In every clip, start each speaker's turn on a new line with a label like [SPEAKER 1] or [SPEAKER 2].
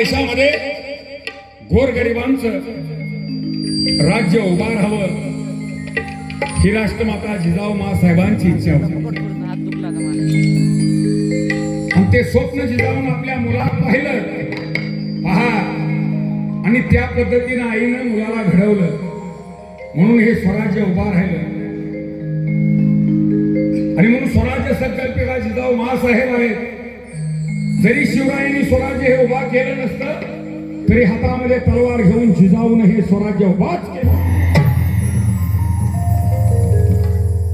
[SPEAKER 1] देशामध्ये गोरगरिबांचं राज्य उभा राहावं ही राष्ट्रमाता जिजाऊ साहेबांची इच्छा होती. आणि ते स्वप्न जिजाऊन आपल्या मुलाला पाहिलं. पहा आणि त्या पद्धतीनं आईनं मुलाला घडवलं. म्हणून हे स्वराज्य उभा राहिलं. आणि म्हणून स्वराज्य संकल्पिका जिजाऊ महासाहेब आहेत. जरी शिवरायांनी स्वराज्य हे उभा केलं नसतं तरी हातामध्ये तलवार घेऊन झिजावून हे स्वराज्य उभाच केलं.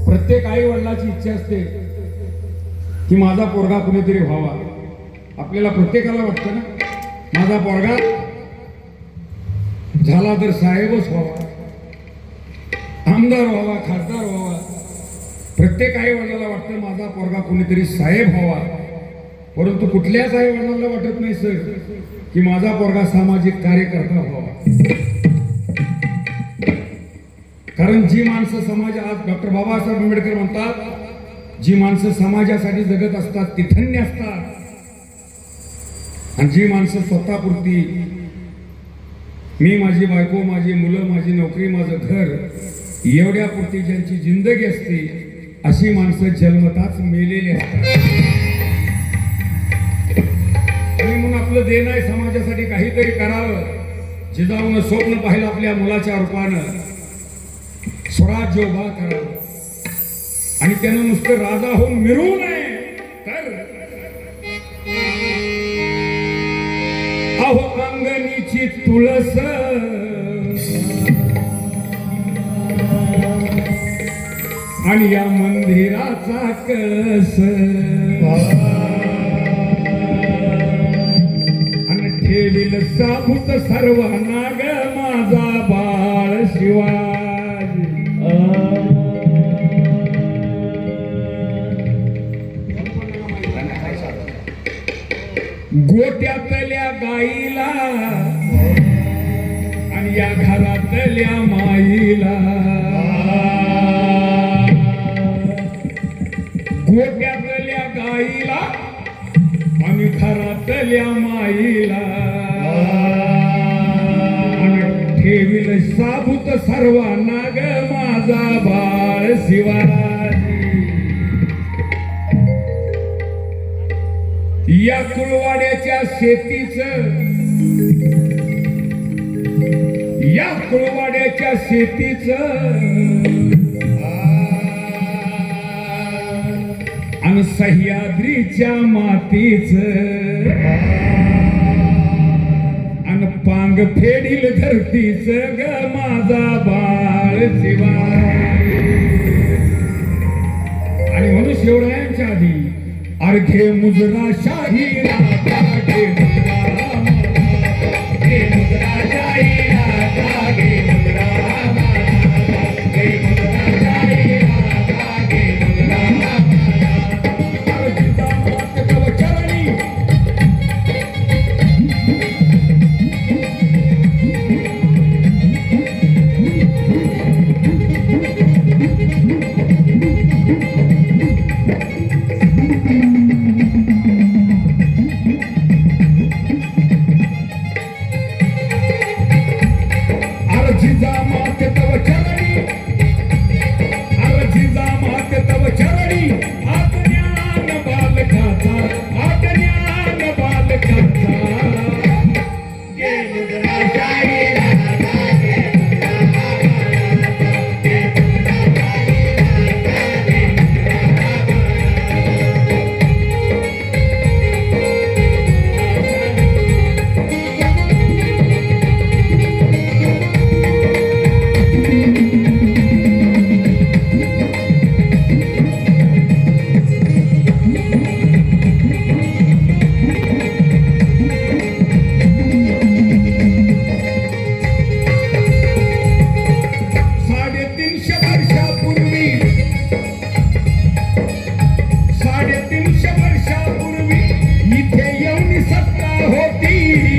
[SPEAKER 1] प्रत्येक आई वडिलाची इच्छा असते की माझा पोरगा कुणीतरी व्हावा. आपल्याला प्रत्येकाला वाटतं ना? माझा पोरगा झाला तर साहेबच व्हावा. आमदार व्हावा खासदार व्हावा. प्रत्येक आई वडिलाला वाटतं माझा पोरगा कुणीतरी साहेब व्हावा. परंतु कुठल्याच आई वडिलांना वाटत नाही सर की माझा पोरगा सामाजिक कार्यकर्ता व्हावा. कारण जी माणसं समाज आज डॉक्टर बाबासाहेब आंबेडकर म्हणतात जी माणसं समाजासाठी जगत असतात ती धन्य असतात. आणि जी माणसं स्वतःपुरती मी माझी बायको माझी मुलं माझी नोकरी माझं घर एवढ्यापुरती ज्यांची जिंदगी असते अशी माणसं जन्मताच मेलेली असतात. आपलं देणं आहे समाजासाठी काहीतरी करावं. जिजाऊन स्वप्न पाहिलं आपल्या मुलाच्या रूपानं. स्वराज्य उभा करावं. आणि त्यानं नुसतं राजा होऊन मिरवू नये. तर अहो अंगणीची तुळस. आणि या मंदिराचा कस आणि ठेवील साबूत सर्वांना माझा बाळ शिवाजी. गोट्यातल्या गाईला आणि या घरातल्या माईला. गोट्यातल्या गाईला घरातल्या माईला. ठेवील साबूत सर्वांना ग माझा बाळ शिवाजी या कुळवाड्याच्या शेतीच या कुळवाड्याच्या शेतीच आणि सह्याद्रीच्या मातीच. आणि पांग फेडील धरतीच ग माझा बाळ शिवाय आणि म्हणून शिवरायांच्या आधी अर्घे मुजरा मुजरा शाही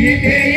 [SPEAKER 1] He